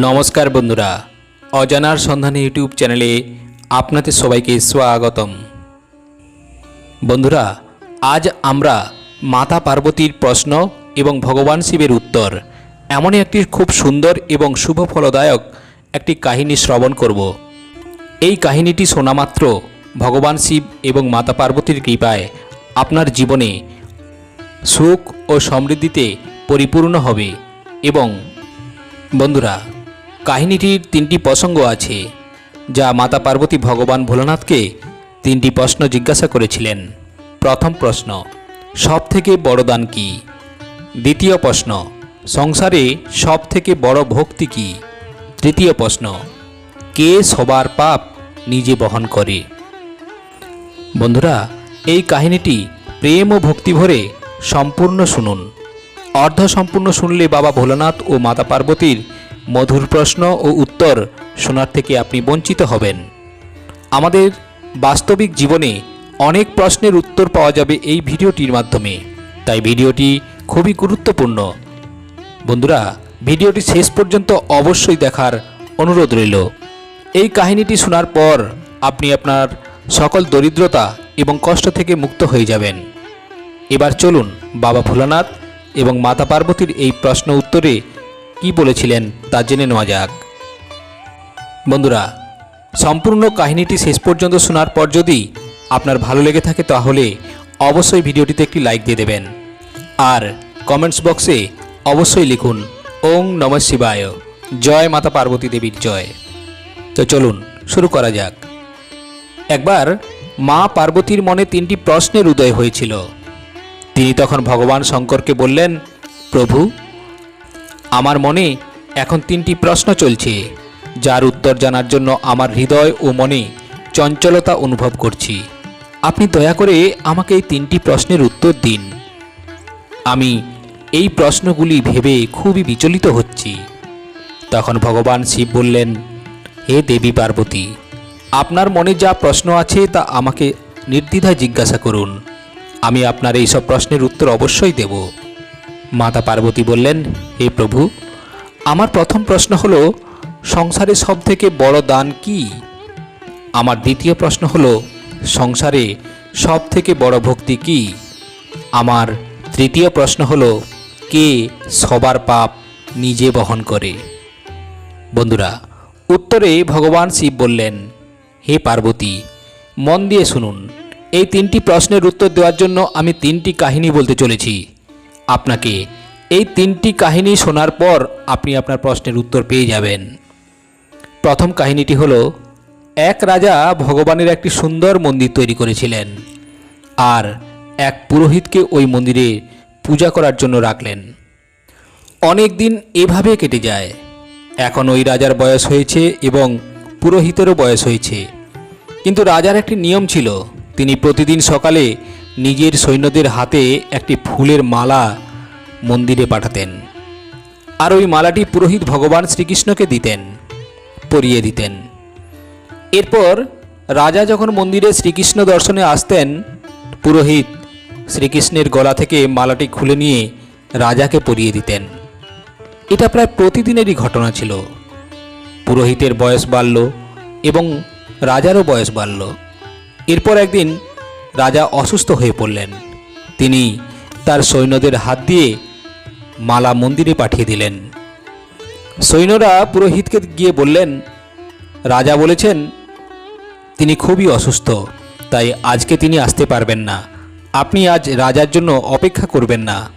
নমস্কার বন্ধুরা। অজানার সন্ধানে ইউটিউব চ্যানেলে আপনাদের সবাইকে স্বাগতম। বন্ধুরা, আজ আমরা মাতা পার্বতীর প্রশ্ন এবং ভগবান শিবের উত্তর এমনই একটি খুব সুন্দর এবং শুভ ফলদায়ক একটি কাহিনী শ্রবণ করব। এই কাহিনীটি শোনা মাত্র ভগবান শিব এবং মাতা পার্বতীর কৃপায় আপনার জীবনে সুখ ও সমৃদ্ধিতে পরিপূর্ণ হবে এবং বন্ধুরা কাহিনীটির তিনটি প্রসঙ্গ আছে, যা মাতা পার্বতী ভগবান ভোলানাথকে তিনটি প্রশ্ন জিজ্ঞাসা করেছিলেন। প্রথম প্রশ্ন সব থেকে বড় দান কি? দ্বিতীয় প্রশ্ন, সংসারে সব থেকে বড় ভক্তি কি? তৃতীয় প্রশ্ন, কে সবার পাপ নিজে বহন করে? বন্ধুরা, এই কাহিনীটি প্রেম ও ভক্তি ভরে সম্পূর্ণ শুনুন। অর্ধ সম্পূর্ণ শুনলে বাবা ভোলানাথ ও মাতা পার্বতীর মধুর প্রশ্ন ও উত্তর শোনার থেকে আপনি বঞ্চিত হবেন। আমাদের বাস্তবিক জীবনে অনেক প্রশ্নের উত্তর পাওয়া যাবে এই ভিডিওটির মাধ্যমে। তাই ভিডিওটি খুবই গুরুত্বপূর্ণ। বন্ধুরা, ভিডিওটি শেষ পর্যন্ত অবশ্যই দেখার অনুরোধ রইল। এই কাহিনীটি শোনার পর আপনি আপনার সকল দরিদ্রতা এবং কষ্ট থেকে মুক্ত হয়ে যাবেন। এবার চলুন বাবা ভোলানাথ এবং মাতা পার্বতীর এই প্রশ্ন উত্তরে কি বলেছিলেন তা জেনে নেওয়া যাক। বন্ধুরা, সম্পূর্ণ কাহিনীটি শেষ পর্যন্ত শোনার পর যদি আপনার ভালো লেগে থাকে তাহলে অবশ্যই ভিডিওটিতে একটি লাইক দিয়ে দেবেন। আর কমেন্টস বক্সে অবশ্যই লিখুন, ওং নম শিবায়, জয় মাতা পার্বতী দেবীর জয়। তো চলুন, শুরু করা যাক। একবার মা পার্বতীর মনে তিনটি প্রশ্নের উদয় হয়েছিল। তিনি তখন ভগবান শঙ্করকে বললেন, প্রভু আমার মনে এখন তিনটি প্রশ্ন চলছে, যার উত্তর জানার জন্য আমার হৃদয় ও মনে চঞ্চলতা অনুভব করছি। আপনি দয়া করে আমাকে এই তিনটি প্রশ্নের উত্তর দিন। আমি এই প্রশ্নগুলি ভেবে খুবই বিচলিত হচ্ছি। তখন ভগবান শিব বললেন, হে দেবী পার্বতী, আপনার মনে যা প্রশ্ন আছে তা আমাকে নির্দ্বিধায় জিজ্ঞাসা করুন। আমি আপনার এই সব প্রশ্নের উত্তর অবশ্যই দেব। মাতা পার্বতী বললেন, হে প্রভু, আমার প্রথম প্রশ্ন হলো, সংসারে সব থেকে বড় দান কি? আমার দ্বিতীয় প্রশ্ন হলো, সংসারে সব থেকে বড় ভক্তি কি? আমার তৃতীয় প্রশ্ন হলো, কে সবার পাপ নিজে বহন করে? বন্ধুরা, উত্তরে ভগবান শিব বললেন, হে পার্বতী, মন দিয়ে শুনুন। এই তিনটি প্রশ্নের উত্তর দেওয়ার জন্য আমি তিনটি কাহিনী বলতে চলেছি। আপনাকে। এই তিনটি কাহিনী শোনার পর আপনি আপনার প্রশ্নের উত্তর পেয়ে যাবেন। প্রথম কাহিনীটি হলো, এক রাজা ভগবানের একটি সুন্দর মন্দির তৈরি করেছিলেন আর এক পুরোহিতকে ওই মন্দিরে পূজা করার জন্য রাখলেন। অনেক দিন এভাবে কেটে যায়। এখন ওই রাজার বয়স হয়েছে এবং পুরোহিতেরও বয়স হয়েছে। কিন্তু রাজার একটি নিয়ম ছিল, তিনি প্রতিদিন সকালে নিজের সৈন্যদের হাতে একটি ফুলের মালা মন্দিরে পাঠাতেন। আর ওই মালাটি পুরোহিত ভগবান শ্রীকৃষ্ণকে দিতেন, পরিয়ে দিতেন। এরপর রাজা যখন মন্দিরে শ্রীকৃষ্ণ দর্শনে আসতেন, পুরোহিত শ্রীকৃষ্ণের গলা থেকে মালাটি খুলে নিয়ে রাজাকে পরিয়ে দিতেন। এটা প্রায় প্রতিদিনেরই ঘটনা ছিল। পুরোহিতের বয়স বাড়ল এবং রাজারও বয়স বাড়ল। এরপর একদিন রাজা অসুস্থ হয়ে পড়লেন। তিনি তার সৈন্যদের হাত দিয়ে মালা মন্দিরে পাঠিয়ে দিলেন। সৈন্যরা পুরোহিতকে গিয়ে বললেন, রাজা বলেছেন, তিনি খুবই অসুস্থ, তাই আজকে তিনি আসতে পারবেন না। আপনি আজ রাজার জন্য অপেক্ষা করবেন না।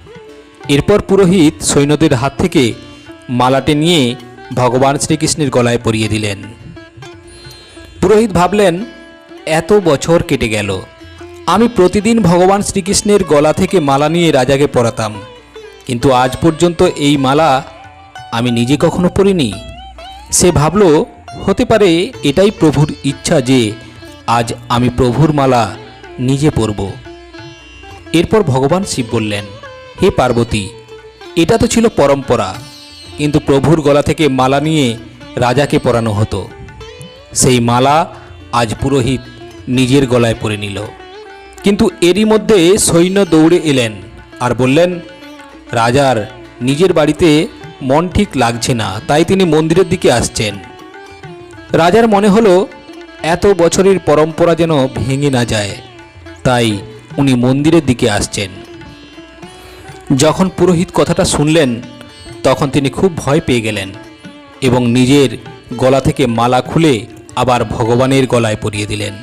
এরপর পুরোহিত সৈন্যদের হাত থেকে মালাটি নিয়ে ভগবান শ্রীকৃষ্ণের গলায় পরিয়ে দিলেন। পুরোহিত ভাবলেন, এত বছর কেটে গেল আমি প্রতিদিন ভগবান শ্রীকৃষ্ণের গলা থেকে মালা নিয়ে রাজাকে পরাতাম। কিন্তু আজ পর্যন্ত এই মালা আমি নিজে কখনো পরিনি। সে ভাবল, হতে পারে এটাই প্রভুর ইচ্ছা যে আজ আমি প্রভুর মালা নিজে পরব। এরপর ভগবান শিব বললেন, হে পার্বতী, এটা তো ছিল পরম্পরা, কিন্তু প্রভুর গলা থেকে মালা নিয়ে রাজাকে পরানো হতো। সেই মালা আজ পুরোহিত নিজের গলায় পরে নিল। কিন্তু এরই মধ্যে সৈন্য দৌড়ে এলেন আর বললেন, রাজার, নিজের বাড়িতে মন ঠিক লাগছে না, তাই তিনি মন্দিরের দিকে আসছেন। রাজার মনে হলো, এত বছরের পরম্পরা যেন ভেঙে না যায়, তাই উনি মন্দিরের দিকে আসছেন। যখন পুরোহিত কথাটা শুনলেন, তখন তিনি খুব ভয় পেয়ে গেলেন এবং নিজের গলা থেকে মালা খুলে আবার ভগবানের গলায় পরিয়ে দিলেন।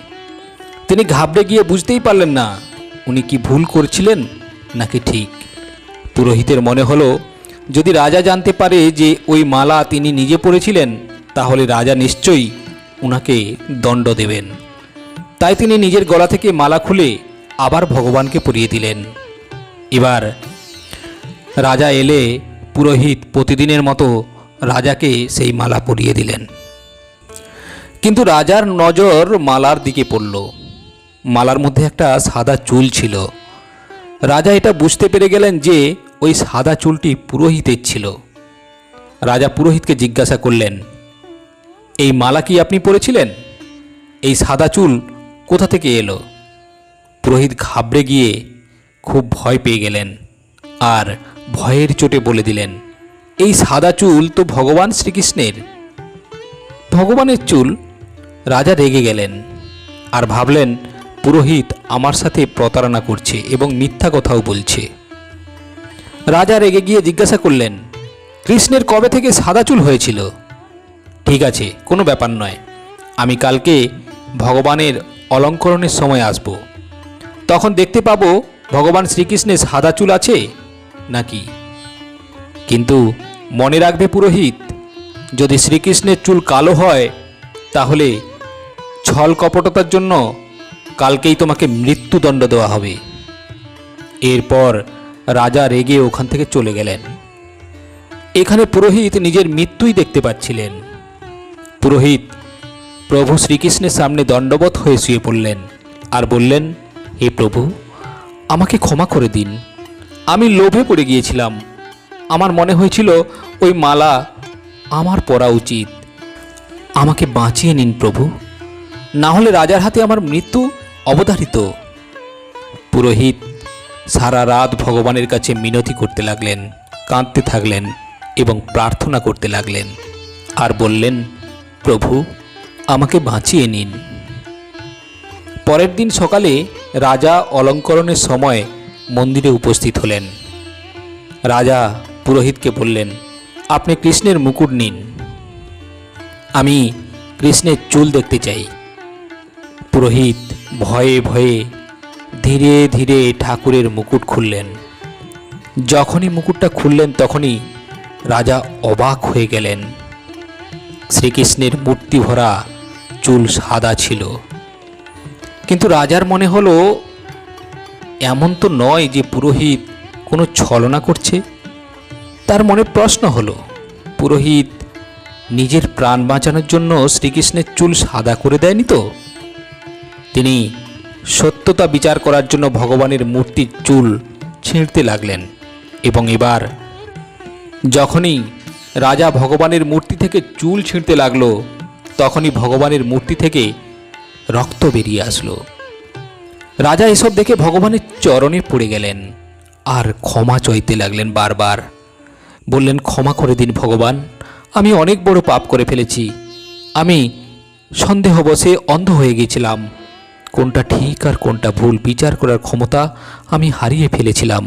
তিনি ঘাবড়ে গিয়ে বুঝতেই পারলেন না, উনি কি ভুল করছিলেন নাকি ঠিক। পুরোহিতের মনে হলো, যদি রাজা জানতে পারে যে ওই মালা তিনি নিজে পড়েছিলেন তাহলে রাজা নিশ্চয়ই উনাকে দণ্ড দেবেন। তাই তিনি নিজের গলা থেকে মালা খুলে আবার ভগবানকে পরিয়ে দিলেন। এবার রাজা এলে পুরোহিত প্রতিদিনের মতো রাজাকে সেই মালা পরিয়ে দিলেন। কিন্তু রাজার নজর মালার দিকে পড়ল। মালার মধ্যে একটা সাদা চুল ছিল। রাজা এটা বুঝতে পেরে গেলেন যে ওই সাদা চুলটি পুরোহিতের ছিল। রাজা পুরোহিতকে জিজ্ঞাসা করলেন, এই মালা কি আপনি পরেছিলেন? এই সাদা চুল কোথা থেকে এলো? পুরোহিত ঘাবড়ে গিয়ে খুব ভয় পেয়ে গেলেন আর ভয়ের চোটে বলে দিলেন, এই সাদা চুল তো ভগবান শ্রীকৃষ্ণের। ভগবানের চুল রাজা রেগে গেলেন আর ভাবলেন পুরোহিত আমার সাথে প্রতারণা করছে এবং মিথ্যা কথাও বলছে। রাজা রেগে গিয়ে জিজ্ঞাসা করলেন, কৃষ্ণের কবে থেকে সাদা চুল হয়েছিল? ঠিক আছে, কোনো ব্যাপার নয়। আমি কালকে ভগবানের অলঙ্করণের সময় আসব। তখন দেখতে পাবো ভগবান শ্রীকৃষ্ণের সাদা চুল আছে নাকি? কিন্তু মনে রাখবে পুরোহিত, যদি শ্রীকৃষ্ণের চুল কালো হয়, তাহলে ছল কপটতার জন্য কালকেই তোমাকে মৃত্যুদণ্ড দেওয়া হবে। এরপর রাজা রেগে ওখান থেকে চলে গেলেন। এখানে পুরোহিত নিজের মৃত্যুই দেখতে পাচ্ছিলেন। পুরোহিত প্রভু শ্রীকৃষ্ণের সামনে দণ্ডবত হয়ে শুয়ে পড়লেন আর বললেন, হে প্রভু, আমাকে ক্ষমা করে দিন। আমি লোভে পড়ে গিয়েছিলাম। আমার মনে হয়েছিল ওই মালা আমার পরা উচিত। আমাকে বাঁচিয়ে নিন প্রভু। না হলে রাজার হাতে আমার মৃত্যু অবধারিত। পুরোহিত সারা রাত ভগবানের কাছে মিনতি করতে লাগলেন, কাঁদতে থাকলেন এবং প্রার্থনা করতে লাগলেন আর বললেন, প্রভু, আমাকে বাঁচিয়ে নিন। পরের দিন সকালে রাজা অলঙ্করণের সময় মন্দিরে উপস্থিত হলেন। রাজা পুরোহিতকে বললেন, আপনি কৃষ্ণের মুকুট নিন। আমি কৃষ্ণের চুল দেখতে চাই। পুরোহিত ভয়ে ভয়ে ধীরে ধীরে ঠাকুরের মুকুট খুললেন। যখনই মুকুটটা খুললেন তখনই রাজা অবাক হয়ে গেলেন। শ্রীকৃষ্ণের মূর্তি ভরা চুল সাদা ছিল। কিন্তু রাজার মনে হলো, এমন তো নয় যে পুরোহিত কোনো ছলনা করছে? তার মনে প্রশ্ন হলো, পুরোহিত নিজের প্রাণ বাঁচানোর জন্য শ্রীকৃষ্ণের চুল সাদা করে দেয়নি তো? তিনি সত্যতা বিচার করার জন্য ভগবানের মূর্তির চুল ছিঁড়তে লাগলেন এবং এবার যখনই রাজা ভগবানের মূর্তি থেকে চুল ছিঁড়তে লাগল, তখনই ভগবানের মূর্তি থেকে রক্ত বেরিয়ে আসলো। রাজা এসব দেখে ভগবানের চরণে পড়ে গেলেন আর ক্ষমা চাইতে লাগলেন বারবার। বললেন, ক্ষমা করে দিন ভগবান, আমি অনেক বড় পাপ করে ফেলেছি। আমি সন্দেহবশে অন্ধ হয়ে গিয়েছিলাম কোনটা ঠিক আর কোনটা ভুল বিচার করার ক্ষমতা আমি হারিয়ে ফেলেছিলাম।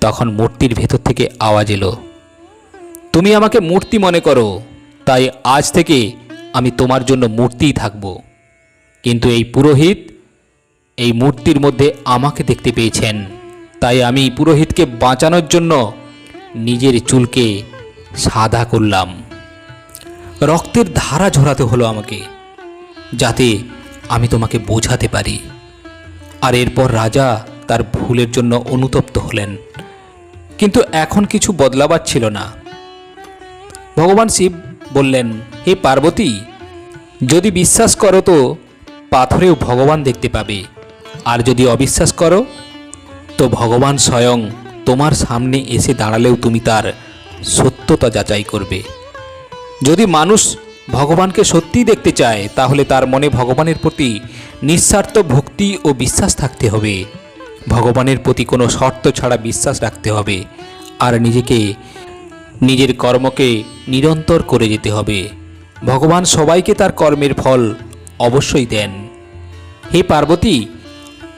তখন মূর্তির ভেতর থেকে আওয়াজ এলো, তুমি আমাকে মূর্তি মনে করো, তাই আজ থেকে আমি তোমার জন্য মূর্তিই থাকব। কিন্তু এই পুরোহিত এই মূর্তির মধ্যে আমাকে দেখতে পেয়েছেন, তাই আমি পুরোহিতকে বাঁচানোর জন্য নিজের চুলকে সাদা করলাম। রক্তের ধারা ঝরাতে হলো আমাকে, যাতে আমি তোমাকে বোঝাতে পারি। আর এরপর রাজা তার ভুলের জন্য অনুতপ্ত হলেন। কিন্তু এখন কিছু বদলাবার ছিল না। ভগবান শিব বললেন, হে পার্বতী, যদি বিশ্বাস করো তো, পাথরেও ভগবান দেখতে পাবে। আর যদি অবিশ্বাস করো, তো ভগবান স্বয়ং তোমার সামনে এসে দাঁড়ালেও তুমি তার সত্যতা যাচাই করবে। যদি মানুষ ভগবানকে সত্যিই দেখতে চায়, তাহলে তার মনে ভগবানের প্রতি নিঃস্বার্থ ভক্তি ও বিশ্বাস থাকতে হবে। ভগবানের প্রতি কোনো শর্ত ছাড়া বিশ্বাস রাখতে হবে, আর নিজেকে, নিজের কর্মকে নিরন্তর করে যেতে হবে। ভগবান সবাইকে তার কর্মের ফল অবশ্যই দেন। হে পার্বতী,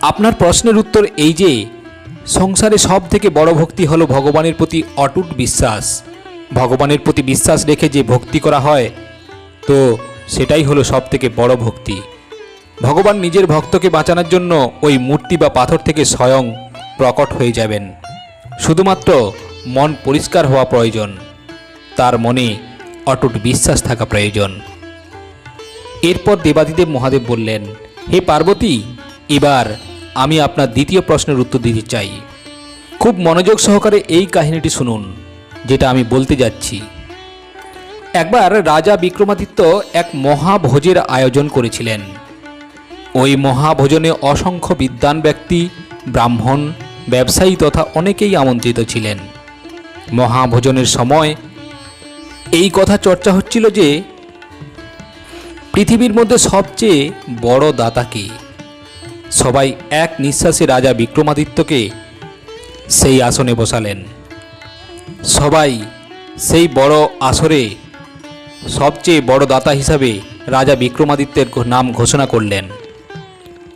আপনার প্রশ্নের উত্তর এই যে, সংসারে সব থেকে বড় ভক্তি হলো ভগবানের প্রতি অটুট বিশ্বাস। ভগবানের প্রতি বিশ্বাস রেখে যে ভক্তি করা হয় তো সেটাই হলো সব থেকে বড় ভক্তি। ভগবান নিজের ভক্তকে বাঁচানোর জন্য ওই মূর্তি বা পাথর থেকে স্বয়ং প্রকট হয়ে যাবেন। শুধুমাত্র মন পরিষ্কার হওয়া প্রয়োজন। তার মনে অটুট বিশ্বাস থাকা প্রয়োজন। এরপর দেবাদিদেব মহাদেব বললেন, হে পার্বতী, এবার আমি আপনার দ্বিতীয় প্রশ্নের উত্তর দিতে চাই। খুব মনোযোগ সহকারে এই কাহিনীটি শুনুন, যেটা আমি বলতে যাচ্ছি। একবার রাজা বিক্রমাদিত্য এক মহাভোজের আয়োজন করেছিলেন। ওই মহাভোজনে অসংখ্য বিদ্বান ব্যক্তি, ব্রাহ্মণ, ব্যবসায়ী তথা অনেকেই আমন্ত্রিত ছিলেন। মহাভোজনের সময় এই কথা চর্চা হচ্ছিল যে, পৃথিবীর মধ্যে সবচেয়ে বড় দাতাকে সবাই এক নিঃশ্বাসে রাজা বিক্রমাদিত্যকে সেই আসনে বসালেন। সবাই সেই বড় আসরে সবচেয়ে বড় দাতা হিসাবে রাজা বিক্রমাদিত্যের নাম ঘোষণা করলেন।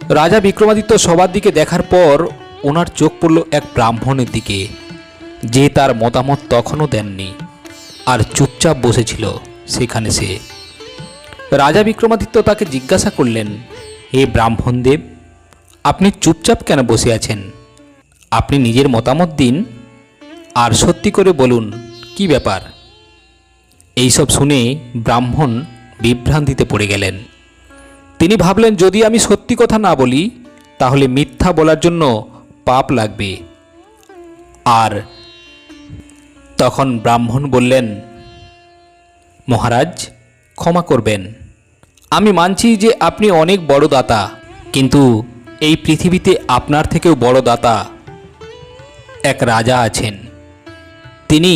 রাজা বিক্রমাদিত্য সবার দিকে দেখার পর ওনার চোখ পড়ল এক ব্রাহ্মণের দিকে, যে তার মতামত তখনও দেননি, আর চুপচাপ বসেছিল সেখানে সে। রাজা বিক্রমাদিত্য তাকে জিজ্ঞাসা করলেন, হে ব্রাহ্মণদেব, আপনি চুপচাপ কেন বসে আছেন? আপনি নিজের মতামত দিন, আর সত্যি করে বলুন, কি ব্যাপার? এইসব শুনে ব্রাহ্মণ বিভ্রান্তিতে পড়ে গেলেন। তিনি ভাবলেন, যদি আমি সত্যি কথা না বলি, তাহলে মিথ্যা বলার জন্য পাপ লাগবে। আর তখন ব্রাহ্মণ বললেন, মহারাজ, ক্ষমা করবেন। আমি মানছি যে আপনি অনেক বড় দাতা, কিন্তু এই পৃথিবীতে আপনার থেকেও বড় দাতা এক রাজা আছেন। তিনি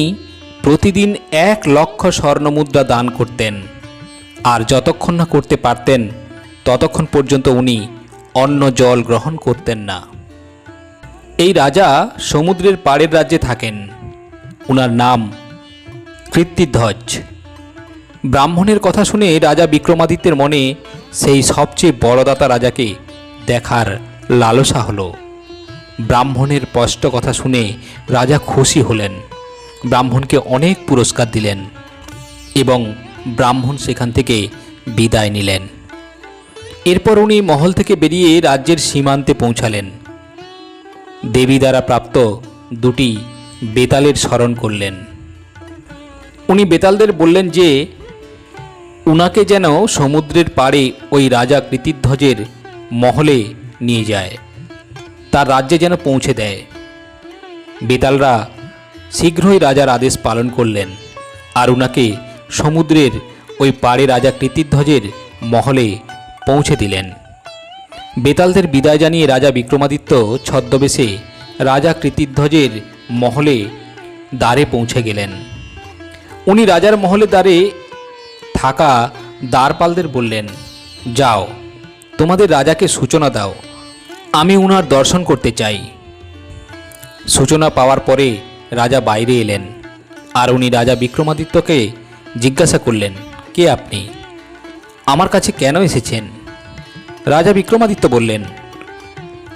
প্রতিদিন এক লক্ষ স্বর্ণমুদ্রা দান করতেন। আর যতক্ষণ না করতে পারতেন, ততক্ষণ পর্যন্ত উনি অন্ন জল গ্রহণ করতেন না। এই রাজা সমুদ্রের পাড়ের রাজ্যে থাকেন। উনার নাম কৃত্তিধ্বজ। ব্রাহ্মণের কথা শুনে রাজা বিক্রমাদিত্যের মনে সেই সবচেয়ে বড়দাতা রাজাকে দেখার লালসা হলো। ব্রাহ্মণের স্পষ্ট কথা শুনে রাজা খুশি হলেন। ব্রাহ্মণকে অনেক পুরস্কার দিলেন এবং ব্রাহ্মণ সেখান থেকে বিদায় নিলেন। এরপর উনি মহল থেকে বেরিয়ে রাজ্যের সীমান্তে পৌঁছালেন। দেবী দ্বারা প্রাপ্ত দুটি বেতালের স্মরণ করলেন। উনি বেতালদের বললেন যে, উনাকে যেন সমুদ্রের পাড়ে ওই রাজা কৃতিধ্বজের মহলে নিয়ে যায়। তার রাজ্যে যেন পৌঁছে দেয়। বেতালরা শীঘ্রই রাজার আদেশ পালন করলেন, আর উনাকে সমুদ্রের ওই পাড়ে রাজা কৃতিধ্বজের মহলে পৌঁছে দিলেন। বেতালদের বিদায় জানিয়ে রাজা বিক্রমাদিত্য ছদ্মবেশে রাজা কৃতিধ্বজের মহলে দ্বারে পৌঁছে গেলেন। উনি রাজার মহলে দ্বারে থাকা দ্বারপালদের বললেন, যাও, তোমাদের রাজাকে সূচনা দাও, আমি উনার দর্শন করতে চাই। সূচনা পাওয়ার পরে রাজা বাইরে এলেন। আর উনি রাজা বিক্রমাদিত্যকে জিজ্ঞাসা করলেন, কে আপনি? আমার কাছে কেন এসেছেন? রাজা বিক্রমাদিত্য বললেন,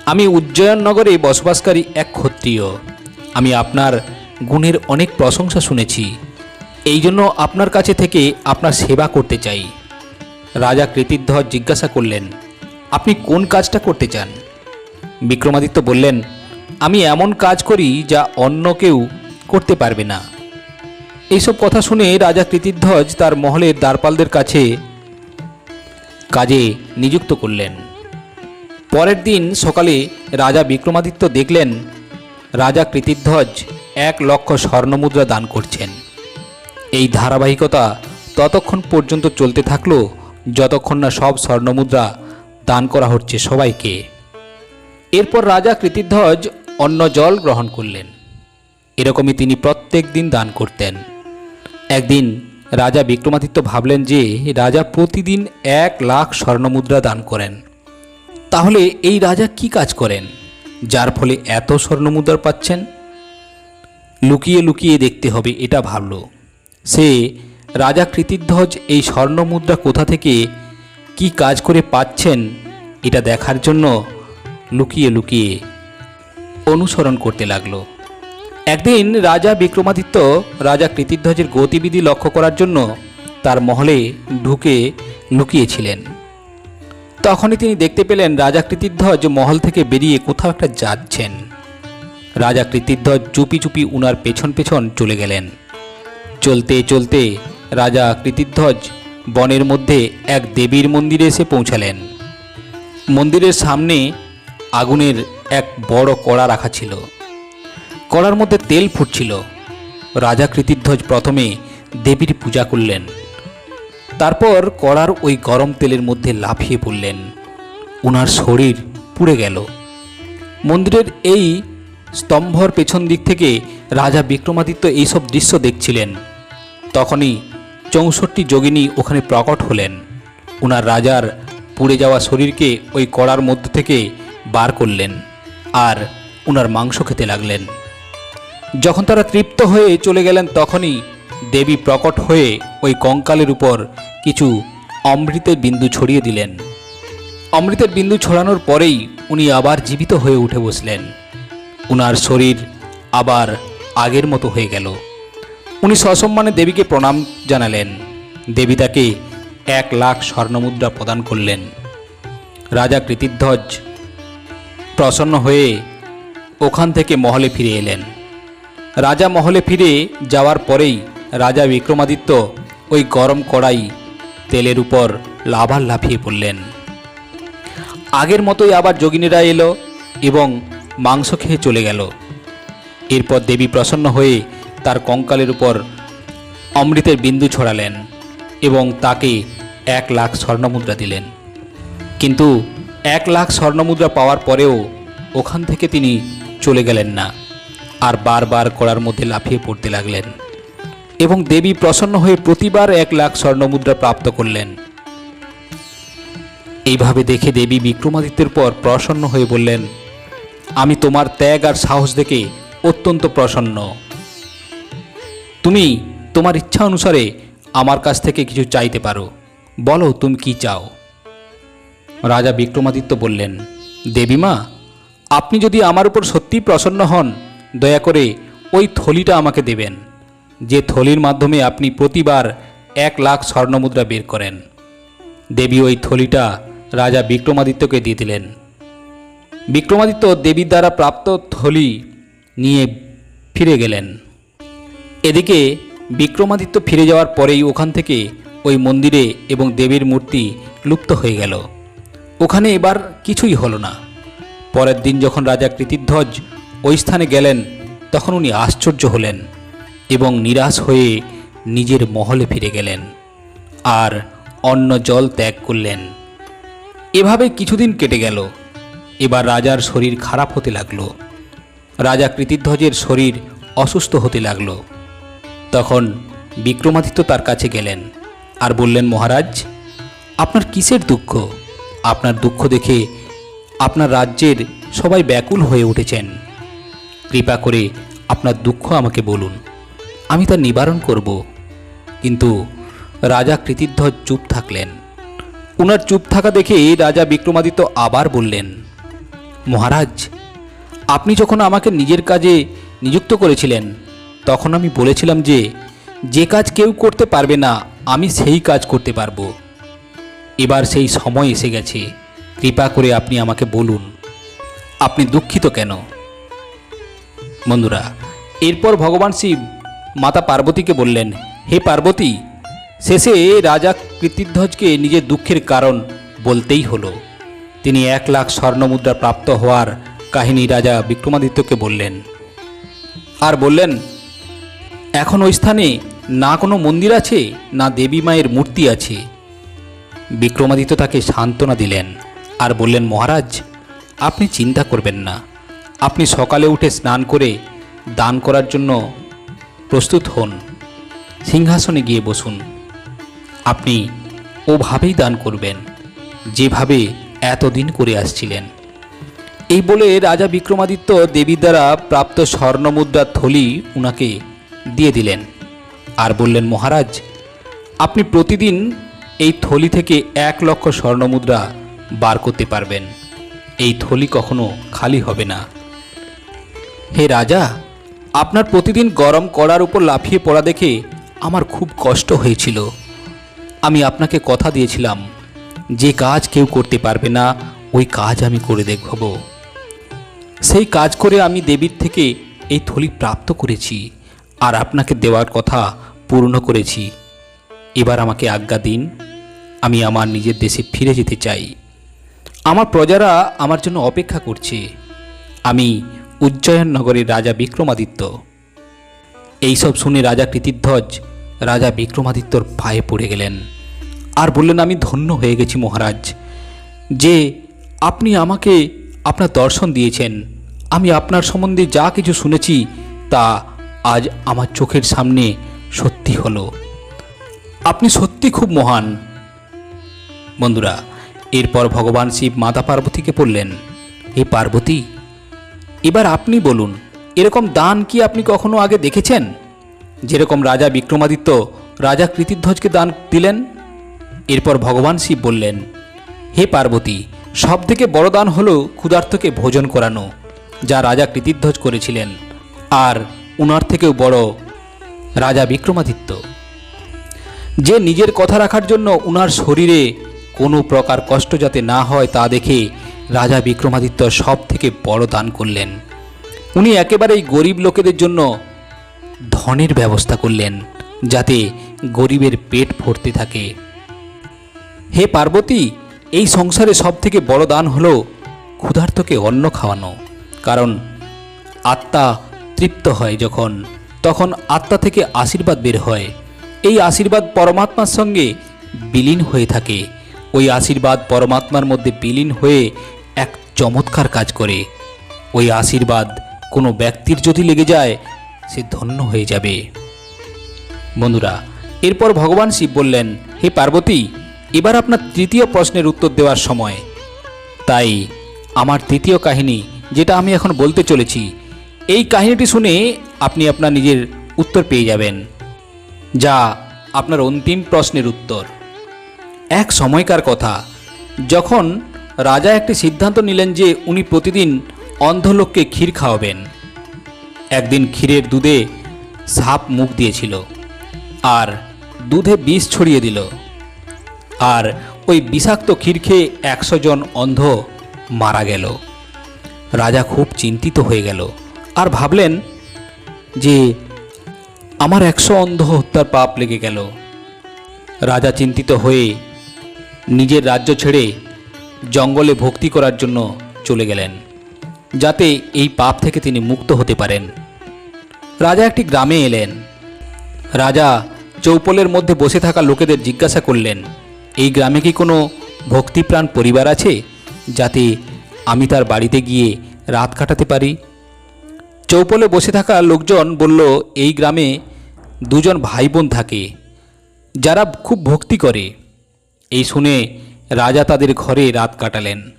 আমি উজ্জয়ন নগরে বসবাসকারী এক ক্ষত্রিয়। আমি আপনার গুণের অনেক প্রশংসা শুনেছি। এই জন্য আপনার কাছে থেকে আপনার সেবা করতে চাই। রাজা কৃতিধ্বজ জিজ্ঞাসা করলেন, আপনি কোন কাজটা করতে চান? বিক্রমাদিত্য বললেন আমি এমন কাজ করি যা অন্য কেউ করতে পারবে না। এইসব কথা শুনে রাজা কৃতিধ্বজ তার মহলের দ্বারপালদের কাছে কাজে নিযুক্ত করলেন। পরের দিন সকালে রাজা বিক্রমাদিত্য দেখলেন রাজা কৃতিধ্বজ এক লক্ষ স্বর্ণমুদ্রা দান করছেন। এই ধারাবাহিকতা ততক্ষণ পর্যন্ত চলতে থাকল, যতক্ষণ না সব স্বর্ণমুদ্রা দান করা হচ্ছে সবাইকে। এরপর রাজা কৃতিধ্বজ অন্ন জল গ্রহণ করলেন। এরকমই তিনি প্রত্যেক দিন দান করতেন। একদিন রাজা বিক্রমাদিত্য ভাবলেন যে রাজা প্রতিদিন এক লাখ স্বর্ণমুদ্রা দান করেন। তাহলে এই রাজা কি কাজ করেন? যার ফলে এত স্বর্ণমুদ্রা পাচ্ছেন? লুকিয়ে লুকিয়ে দেখতে হবে, এটা ভাবল সে, রাজা কৃতিধ্বজ, এই স্বর্ণমুদ্রা কোথা থেকে কি কাজ করে পাচ্ছেন, এটা দেখার জন্য লুকিয়ে লুকিয়ে অনুসরণ করতে লাগল। একদিন রাজা বিক্রমাদিত্য রাজা কৃতিধ্বজের গতিবিধি লক্ষ্য করার জন্য তার মহলে ঢুকে লুকিয়েছিলেন। তখনই তিনি দেখতে পেলেন রাজা কৃতিধ্বজ মহল থেকে বেরিয়ে কোথাও একটা যাচ্ছেন। রাজা কৃতিধ্বজ চুপি চুপি উনার পেছন পেছন চলে গেলেন। চলতে চলতে রাজা কৃতিধ্বজ বনের মধ্যে এক দেবীর মন্দিরে এসে পৌঁছালেন। মন্দিরের সামনে আগুনের এক বড় কড়া রাখা ছিল। কড়ার মধ্যে তেল ফুটছিল। রাজা কৃতিধ্বজ প্রথমে দেবীর পূজা করলেন। তারপর কড়ার ওই গরম তেলের মধ্যে লাফিয়ে পড়লেন। ওনার শরীর পুড়ে গেল। মন্দিরের এই স্তম্ভর পেছন দিক থেকে রাজা বিক্রমাদিত্য এইসব দৃশ্য দেখছিলেন। তখনই চৌষট্টি যোগিনী ওখানে প্রকট হলেন। ওনার রাজার পুড়ে যাওয়া শরীরকে ওই কড়ার মধ্য থেকে বার করলেন। আর ওনার মাংস খেতে লাগলেন। যখন তারা তৃপ্ত হয়ে চলে গেলেন, তখনই দেবী প্রকট হয়ে ওই কঙ্কালের উপর কিছু অমৃতের বিন্দু ছড়িয়ে দিলেন। অমৃতের বিন্দু ছড়ানোর পরেই উনি আবার জীবিত হয়ে উঠে বসলেন। উনার শরীর আবার আগের মতো হয়ে গেল। উনি সসম্মানে দেবীকে প্রণাম জানালেন। দেবী তাকে এক লাখ স্বর্ণমুদ্রা প্রদান করলেন। রাজা কৃতিধ্বজ প্রসন্ন হয়ে ওখান থেকে মহলে ফিরে এলেন। রাজা মহলে ফিরে যাওয়ার পরেই রাজা বিক্রমাদিত্য ওই গরম কড়াই তেলের উপর লাভার লাফিয়ে পড়লেন। আগের মতোই আবার যোগিনীরা এলো এবং মাংস খেয়ে চলে গেল। এরপর দেবী প্রসন্ন হয়ে তার কঙ্কালের উপর অমৃতের বিন্দু ছড়ালেন এবং তাকে এক লাখ স্বর্ণমুদ্রা দিলেন। কিন্তু এক লাখ স্বর্ণমুদ্রা পাওয়ার পরেও ওখান থেকে তিনি চলে গেলেন না আর বারবার কড়ার মধ্যে লাফিয়ে পড়তে লাগলেন এবং দেবী প্রসন্ন হয়ে প্রতিবার এক লাখ স্বর্ণমুদ্রা প্রাপ্ত করলেন। এইভাবে দেখে দেবী বিক্রমাদিত্যের পর প্রসন্ন হয়ে বললেন, আমি তোমার ত্যাগ আর সাহস দেখে অত্যন্ত প্রসন্ন। তুমি তোমার ইচ্ছা অনুসারে আমার কাছ থেকে কিছু চাইতে পারো। বলো তুমি কি চাও? রাজা বিক্রমাদিত্য বললেন দেবীমা আপনি যদি আমার উপর সত্যিই প্রসন্ন হন, দয়া করে ওই থলিটা আমাকে দেবেন, যে থলির মাধ্যমে আপনি প্রতিবার এক লাখ স্বর্ণমুদ্রা বের করেন। দেবী ওই থলিটা রাজা বিক্রমাদিত্যকে দিয়ে দিলেন। বিক্রমাদিত্য দেবীর দ্বারা প্রাপ্ত থলি নিয়ে ফিরে গেলেন। এদিকে বিক্রমাদিত্য ফিরে যাওয়ার পরেই ওখান থেকে ওই মন্দিরে এবং দেবীর মূর্তি লুপ্ত হয়ে গেল। ওখানে এবার কিছুই হলো না। পরের দিন যখন রাজা কৃতিধ্বজ ওই স্থানে গেলেন, তখন উনি আশ্চর্য হলেন এবং নিরাশ হয়ে নিজের মহলে ফিরে গেলেন আর অন্ন জল ত্যাগ করলেন। এভাবে কিছুদিন কেটে গেল। এবার রাজার শরীর খারাপ হতে লাগল। রাজা কৃতিধ্বজের শরীর অসুস্থ হতে লাগল। তখন বিক্রমাদিত্য তার কাছে গেলেন আর বললেন, মহারাজ, আপনার কিসের দুঃখ? আপনার দুঃখ দেখে আপনার রাজ্যের সবাই ব্যাকুল হয়ে উঠেছেন। কৃপা করে আপনার দুঃখ আমাকে বলুন। আমি তা নিবারণ করব। কিন্তু রাজা কৃতিধ্বজ চুপ থাকলেন। উনার চুপ থাকা দেখে রাজা বিক্রমাদিত্য আবার বললেন, মহারাজ, আপনি যখন আমাকে নিজের কাজে নিযুক্ত করেছিলেন, তখন আমি বলেছিলাম যে যে কাজ কেউ করতে পারবে না, আমি সেই কাজ করতে পারব। এবার সেই সময় এসে গেছে। কৃপা করে আপনি আমাকে বলুন, আপনি দুঃখিত কেন? বন্ধুরা, এরপর ভগবান শিব মাতা পার্বতীকে বললেন, হে পার্বতী, শেষে রাজা কৃতিধ্বজকে নিজের দুঃখের কারণ বলতেই হলো। তিনি এক লাখ স্বর্ণমুদ্রা প্রাপ্ত হওয়ার কাহিনী রাজা বিক্রমাদিত্যকে বললেন। আর বললেন, এখন ওই স্থানে না কোনো মন্দির আছে, না দেবী মায়ের মূর্তি আছে। বিক্রমাদিত্য তাকে সান্ত্বনা দিলেন আর বললেন, মহারাজ, আপনি চিন্তা করবেন না। আপনি সকালে উঠে স্নান করে দান করার জন্য প্রস্তুত হন। সিংহাসনে গিয়ে বসুন। আপনি ওভাবেই দান করবেন, যেভাবে এতদিন করে আসছিলেন। এই বলে রাজা বিক্রমাদিত্য দেবীর দ্বারা প্রাপ্ত স্বর্ণমুদ্রার থলি উনাকে দিয়ে দিলেন আর বললেন, মহারাজ, আপনি প্রতিদিন এই থলি থেকে এক লক্ষ স্বর্ণমুদ্রা বার করতে পারবেন। এই থলি কখনো খালি হবে না। হে রাজা, আপনার প্রতিদিন গরম কড়ার উপর লাফিয়ে পড়া দেখে আমার খুব কষ্ট হয়েছিল। আমি আপনাকে কথা দিয়েছিলাম, যে কাজ কেউ করতে পারবে না, ওই কাজ আমি করে দেখব। সেই কাজ করে আমি দেবীর থেকে এই থলি প্রাপ্ত করেছি, আর আপনাকে দেওয়ার কথা পূর্ণ করেছি। এবার আমাকে আজ্ঞা দিন, আমি আমার নিজের দেশে ফিরে যেতে চাই। আমার প্রজারা আমার জন্য অপেক্ষা করছে। আমি উজ্জয়ন নগরের রাজা বিক্রমাদিত্য। এইসব শুনে রাজা কৃতিধ্বজ রাজা বিক্রমাদিত্যর পায়ে পড়ে গেলেন। আর বললেন, আমি ধন্য হয়ে গেছি মহারাজ। যে আপনি আমাকে আপনার দর্শন দিয়েছেন, আমি আপনার সম্বন্ধে যা কিছু শুনেছি তা আজ আমার চোখের সামনে সত্যি হলো। আপনি সত্যি খুব মহান। বন্ধুরা, এরপর ভগবান শিব মাতা পার্বতীকে বললেন, হে পার্বতী, এবার আপনি বলুন, এরকম দান কি আপনি কখনো আগে দেখেছেন? যেরকম রাজা বিক্রমাদিত্য রাজা কৃতিধ্বজকে দান দিলেন? এরপর ভগবান শিব বললেন, হে পার্বতী সব থেকে বড় দান হল ক্ষুধার্তকে ভোজন করানো, যা রাজা কৃতিধ্বজ করেছিলেন, আর উনার থেকেও বড় রাজা বিক্রমাদিত্য। যে নিজের কথা রাখার জন্য উনার শরীরে কোনো প্রকার কষ্ট যাতে না হয় তা দেখে রাজা বিক্রমাদিত্য সব থেকে বড় দান করলেন। উনি একেবারেই গরিব লোকেদের জন্য ধনের ব্যবস্থা করলেন, যাতে গরিবের পেট ভর্তি থাকে। হে পার্বতী, এই সংসারে সব থেকে বড় দান হলো ক্ষুধার্তকে অন্ন খাওয়ানো, কারণ আত্মা তৃপ্ত হয় যখন, তখন আত্মা থেকে আশীর্বাদ বের হয়। এই আশীর্বাদ পরমাত্মার সঙ্গে বিলীন হয়ে থাকে। ওই আশীর্বাদ পরমাত্মার মধ্যে বিলীন হয়ে এক চমৎকার কাজ করে। ওই আশীর্বাদ কোনো ব্যক্তির যদি লেগে যায়, সে ধন্য হয়ে যাবে। বন্ধুরা, এরপর ভগবান শিব বললেন, হে পার্বতী, এবার আপনার তৃতীয় প্রশ্নের উত্তর দেওয়ার সময়। তাই আমার তৃতীয় কাহিনী, যেটা আমি এখন বলতে চলেছি, এই কাহিনীটি শুনে আপনি আপনার নিজের উত্তর পেয়ে যাবেন। যা আপনার অন্তিম প্রশ্নের উত্তর। এক সময়কার কথা, যখন রাজা একটি সিদ্ধান্ত নিলেন যে উনি প্রতিদিন অন্ধ লোককে ক্ষীর খাওয়াবেন। একদিন ক্ষীরের দুধে সাপ মুখ দিয়েছিল আর দুধে বিষ ছড়িয়ে দিল। আর ওই বিষাক্ত ক্ষীর খেয়ে একশো জন অন্ধ মারা গেল। রাজা খুব চিন্তিত হয়ে গেল আর ভাবলেন যে আমার একশো অন্ধ হত্যার পাপ লেগে গেল। রাজা চিন্তিত হয়ে নিজের রাজ্য ছেড়ে জঙ্গলে ভক্তি করার জন্য চলে গেলেন, যাতে এই পাপ থেকে তিনি মুক্ত হতে পারেন। রাজা একটি গ্রামে এলেন। রাজা চৌপলের মধ্যে বসে থাকা লোকেদের জিজ্ঞাসা করলেন, এই গ্রামে কি কোনো ভক্তিপ্রাণ পরিবার আছে, যাতে আমি তার বাড়িতে গিয়ে রাত কাটাতে পারি? চৌপলে বসে থাকা লোকজন বলল, এই গ্রামে দুজন ভাই বোন থাকে, যারা খুব ভক্তি করে। এই শুনে রাজা তাদের ঘরে রাত কাটালেন।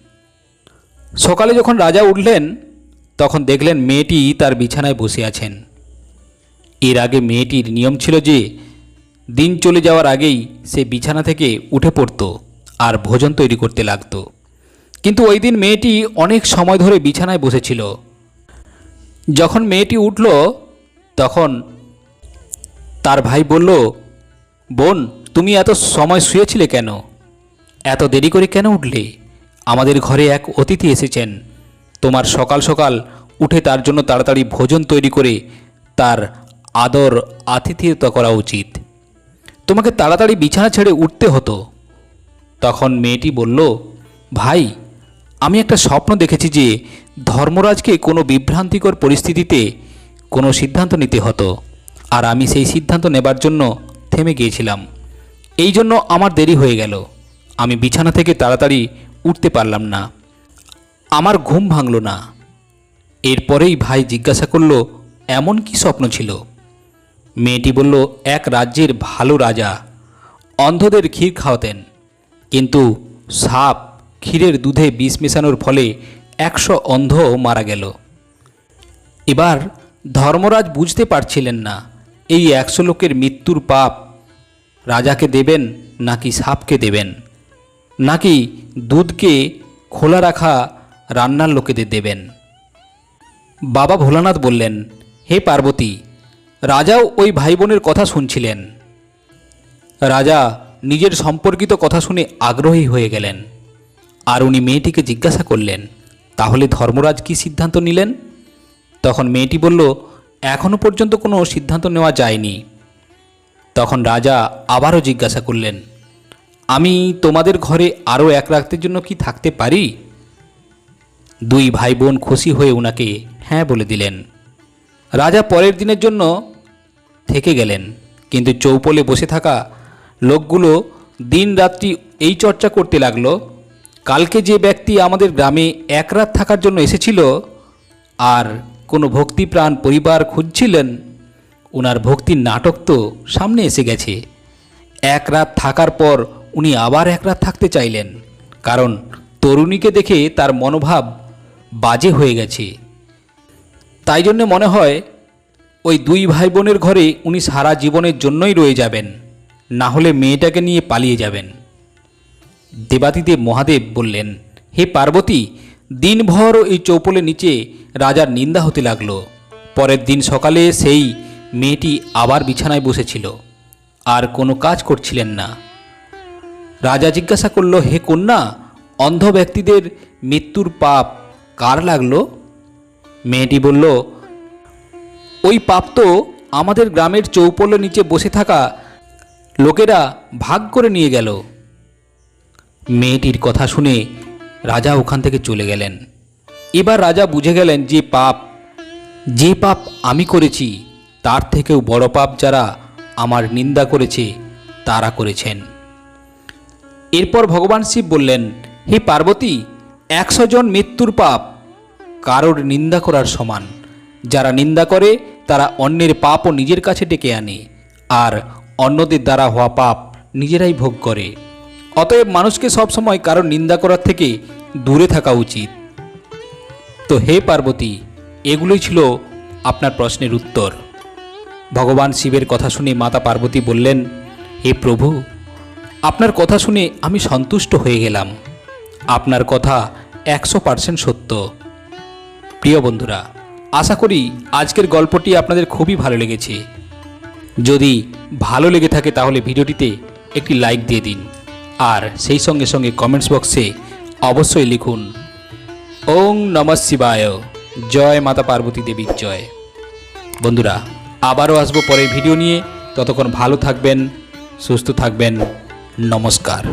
সকালে যখন রাজা উঠলেন, তখন দেখলেন মেয়েটি তার বিছানায় বসে আছেন। এর আগে মেয়েটির নিয়ম ছিল যে, দিন চলে যাওয়ার আগেই সে বিছানা থেকে উঠে পড়ত আর ভোজন তৈরি করতে লাগতো। কিন্তু ওই দিন মেয়েটি অনেক সময় ধরে বিছানায় বসেছিল। যখন মেয়েটি উঠল, তখন তার ভাই বলল, বোন, তুমি এত সময় শুয়েছিলে কেন? এত দেরি করে কেন উঠলে? আমাদের ঘরে এক অতিথি এসেছেন। তোমার সকাল সকাল উঠে তার জন্য তাড়াতাড়ি ভোজন তৈরি করে তার আদর আতিথেয়তা করা উচিত। তোমাকে তাড়াতাড়ি বিছানা ছেড়ে উঠতে হতো। তখন মেয়েটি বলল, ভাই আমি একটা স্বপ্ন দেখেছি যে ধর্মরাজকে কোনো বিভ্রান্তিকর পরিস্থিতিতে কোনো সিদ্ধান্ত নিতে হতো, আর আমি সেই সিদ্ধান্ত নেবার জন্য থেমে গিয়েছিলাম। এই জন্য আমার দেরি হয়ে গেল। আমি বিছানা থেকে তাড়াতাড়ি উঠতে পারলাম না। আমার ঘুম ভাঙল না। এরপরেই ভাই জিজ্ঞাসা করল, এমন কি স্বপ্ন ছিল? মেয়েটি বলল, এক রাজ্যের ভালো রাজা, অন্ধদের ক্ষীর খাওয়াতেন, কিন্তু সাপ ক্ষীরের দুধে বিষ মেশানোর ফলে একশো অন্ধ মারা গেল। এবার ধর্মরাজ বুঝতে পারছিলেন না, এই একশো লোকের মৃত্যুর পাপ রাজাকে দেবেন নাকি সাপকে দেবেন? নাকি দুধকে খোলা রাখা রান্নার লোকেদের দেবেন? বাবা ভোলানাথ বললেন, হে পার্বতী, রাজাও ওই ভাই বোনের কথা শুনছিলেন। রাজা নিজের সম্পর্কিত কথা শুনে আগ্রহী হয়ে গেলেন। আর উনি মেয়েটিকে জিজ্ঞাসা করলেন, তাহলে ধর্মরাজ কি সিদ্ধান্ত নিলেন? তখন মেয়েটি বলল এখনও পর্যন্ত কোনো সিদ্ধান্ত নেওয়া যায়নি। তখন রাজা আবারও জিজ্ঞাসা করলেন, আমি তোমাদের ঘরে আরও এক রাতের জন্য কি থাকতে পারি? দুই ভাই বোন খুশি হয়ে ওনাকে হ্যাঁ বলে দিলেন। রাজা পরের দিনের জন্য থেকে গেলেন, কিন্তু চৌপলে বসে থাকা লোকগুলো দিন রাত্রি এই চর্চা করতে লাগল। কালকে যে ব্যক্তি আমাদের গ্রামে এক রাত থাকার জন্য এসেছিল আর কোনো ভক্তিপ্রাণ পরিবার খুঁজছিলেন ওনার ভক্তির নাটক তো সামনে এসে গেছে। এক রাত থাকার পর উনি আবার এক রাত থাকতে চাইলেন, কারণ তরুণীকে দেখে তার মনোভাব বাজে হয়ে গেছে। তাই জন্য মনে হয়, ওই দুই ভাই বোনের ঘরে উনি সারা জীবনের জন্যই রয়ে যাবেন, না হলে মেয়েটাকে নিয়ে পালিয়ে যাবেন। দেবাদিদেব মহাদেব বললেন, হে পার্বতী, দিনভর এই চৌপলের নিচে রাজার নিন্দা হতে লাগল। পরের দিন সকালে সেই মেয়েটি আবার বিছানায় বসেছিল। আর কোনো কাজ করছিলেন না। রাজা জিজ্ঞাসা করল, হে কন্যা, অন্ধ ব্যক্তিদের মৃত্যুর পাপ কার লাগল? মেয়েটি বলল, ওই পাপ তো আমাদের গ্রামের চৌপলের নিচে বসে থাকা লোকেরা ভাগ করে নিয়ে গেল। মেয়েটির কথা শুনে রাজা ওখান থেকে চলে গেলেন। এবার রাজা বুঝে গেলেন যে পাপ যে পাপ আমি করেছি, তার থেকেও বড় পাপ যারা আমার নিন্দা করেছে, তারা করেছেন। এরপর ভগবান শিব বললেন, হে পার্বতী, একশো জন মৃত্যুর পাপ কারোর নিন্দা করার সমান। যারা নিন্দা করে, তারা অন্যের পাপও নিজের কাছে ডেকে আনে, আর অন্যদের দ্বারা হওয়া পাপ নিজেরাই ভোগ করে। অতএব মানুষকে সবসময় কারোর নিন্দা করার থেকে দূরে থাকা উচিত। তো হে পার্বতী, এগুলোই ছিল আপনার প্রশ্নের উত্তর। ভগবান শিবের কথা শুনে মাতা পার্বতী বললেন, হে প্রভু, আপনার কথা শুনে আমি সন্তুষ্ট হয়ে গেলাম। আপনার কথা একশো পার্সেন্ট সত্য। প্রিয় বন্ধুরা, আশা করি আজকের গল্পটি আপনাদের খুবই ভালো লেগেছে। যদি ভালো লেগে থাকে তাহলে ভিডিওটিতে একটি লাইক দিয়ে দিন। আর সেই সঙ্গে সঙ্গে কমেন্টস বক্সে অবশ্যই লিখুন, ওং নম শিবায়, জয় মাতা পার্বতী দেবীর জয়। বন্ধুরা, আবারও আসব পরের ভিডিও নিয়ে। ততক্ষণ ভালো থাকবেন, সুস্থ থাকবেন, নমস্কার।